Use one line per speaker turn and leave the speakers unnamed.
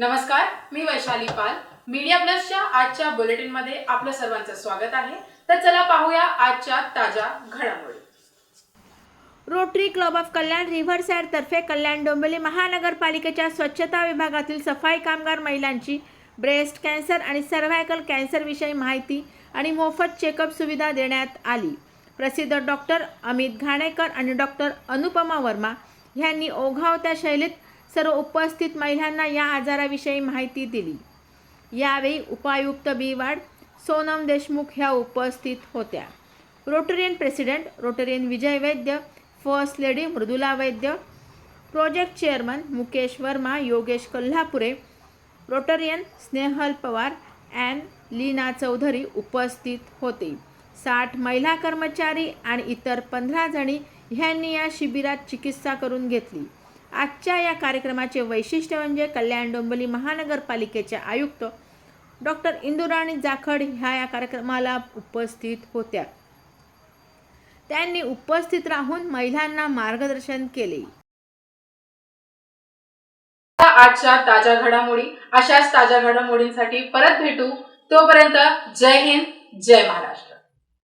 नमस्कार मी वैशाली पाल. मीडिया प्लसच्या आजच्या बुलेटिनमध्ये आपलं सर्वांचं स्वागत आहे. तर चला पाहूया आजच्या ताज्या घडामोडी.
Rotary club of Kalyan riverside तर्फे कल्याण डोंबिवली महानगरपालिकेच्या स्वच्छता विभागातील सफाई कामगार महिलांची ब्रेस्ट कॅन्सर आणि सर्व्हायकल कॅन्सरविषयी माहिती आणि मोफत चेकअप सुविधा देण्यात आली. प्रसिद्ध डॉक्टर अमित घाणेकर आणि डॉक्टर अनुपमा वर्मा यांनी ओघावत्या शैलीत सर्व उपस्थित महिलांना या आजाराविषयी माहिती दिली. यावेळी उपायुक्त बीवाड सोनम देशमुख ह्या उपस्थित होत्या. Rotarian president rotarian Vijay Vaidya first lady Mridula Vaidya project chairman Mukesh Verma Yogesh Kolhapure rotarian Snehal Pawar and Leena Chaudhari उपस्थित होते. साठ महिला कर्मचारी आणि इतर पंधरा जणी ह्यांनी या शिबिरात चिकित्सा करून घेतली. आजच्या या कार्यक्रमाचे वैशिष्ट्य म्हणजे कल्याण डोंबिवली महानगरपालिकेचे आयुक्त डॉक्टर इंदुराणी जाखड ह्या या कार्यक्रमाला उपस्थित होत्या. त्यांनी उपस्थित राहून महिलांना मार्गदर्शन केले.
आजच्या ताज्या घडामोडी अशाच ताज्या घडामोडींसाठी परत भेटू. तोपर्यंत जय हिंद जय महाराष्ट्र.